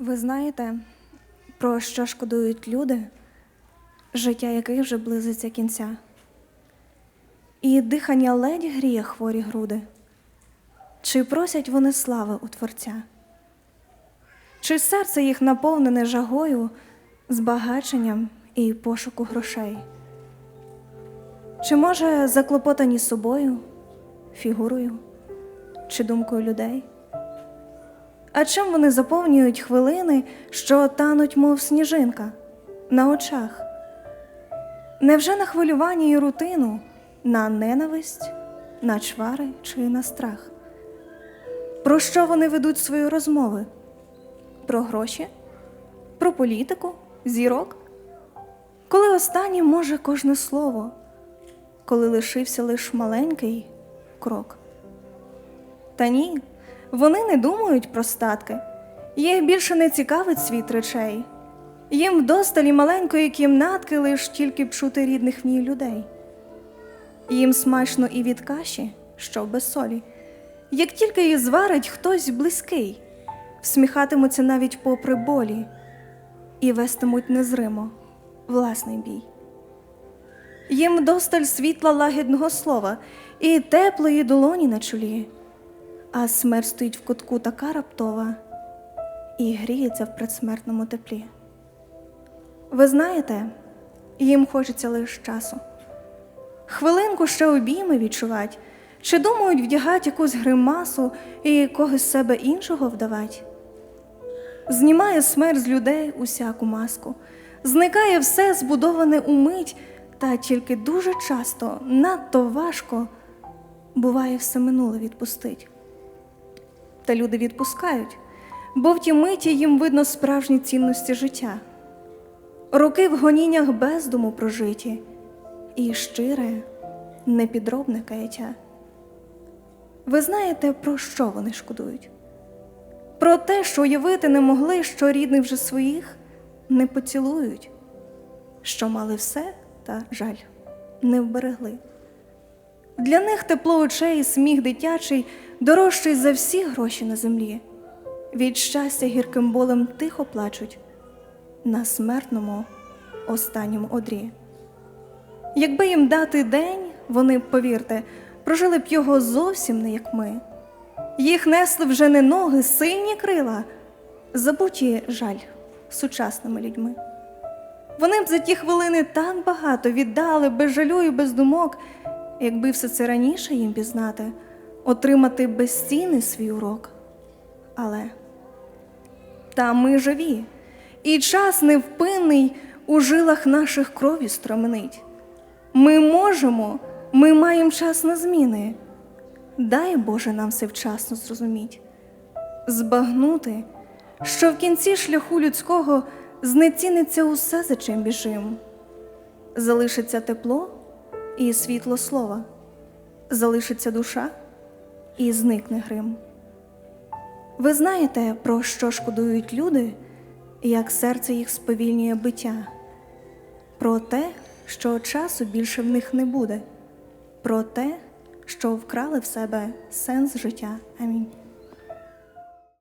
Ви знаєте, про що шкодують люди, життя яких вже близиться кінця, і дихання ледь гріє хворі груди, чи просять вони слави у Творця, чи серце їх наповнене жагою, збагаченням і пошуку грошей, чи може заклопотані собою, фігурою чи думкою людей? А чим вони заповнюють хвилини, що тануть, мов сніжинка, на очах? Невже на хвилювання і рутину, на ненависть, на чвари чи на страх? Про що вони ведуть свої розмови? Про гроші? Про політику? Зірок? Коли останнє може кожне слово, коли лишився лиш маленький крок? Та ні, вони не думають про статки. Їх більше не цікавить світ речей. Їм вдосталі маленької кімнатки лиш тільки б чути рідних в ній людей. Їм смачно і від каші, що без солі. Як тільки її зварить хтось близький, всміхатимуться навіть попри болі і вестимуть незримо власний бій. Їм досталь світла лагідного слова і теплої долоні на чолі а смерть стоїть в кутку така раптова і гріється в предсмертному теплі. Ви знаєте, їм хочеться лише часу. Хвилинку ще обійми відчувать, чи думають вдягать якусь гримасу і когось себе іншого вдавать. Знімає смерть з людей усяку маску, зникає все збудоване умить, та тільки дуже часто, надто важко, буває все минуле відпустить та люди відпускають, бо в ті миті їм видно справжні цінності життя, роки в гоніннях бездуму прожиті і щире, непідробне каяття. Ви знаєте, про що вони шкодують? Про те, що уявити не могли, що рідних вже своїх не поцілують, що мали все, та жаль, не вберегли. Для них тепло очей сміх дитячий дорожчий за всі гроші на землі. Від щастя гірким болем тихо плачуть на смертному останньому одрі. Якби їм дати день, вони б, повірте, прожили б його зовсім не як ми. Їх несли вже не ноги, сильні крила, забуті жаль сучасними людьми. Вони б за ті хвилини так багато віддали без жалю і без думок, якби все це раніше їм пізнати, отримати безцінний свій урок. Але та ми живі, і час невпинний у жилах наших крові строменить. Ми можемо, ми маємо час на зміни. Дай Боже нам все вчасно зрозуміть, збагнути, що в кінці шляху людського знеціниться усе, за чим біжим. Залишиться тепло і світло слова, залишиться душа і зникне грим. Ви знаєте, про що шкодують люди, як серце їх сповільнює биття, про те, що часу більше в них не буде, про те, що вкрали в себе сенс життя. Амінь.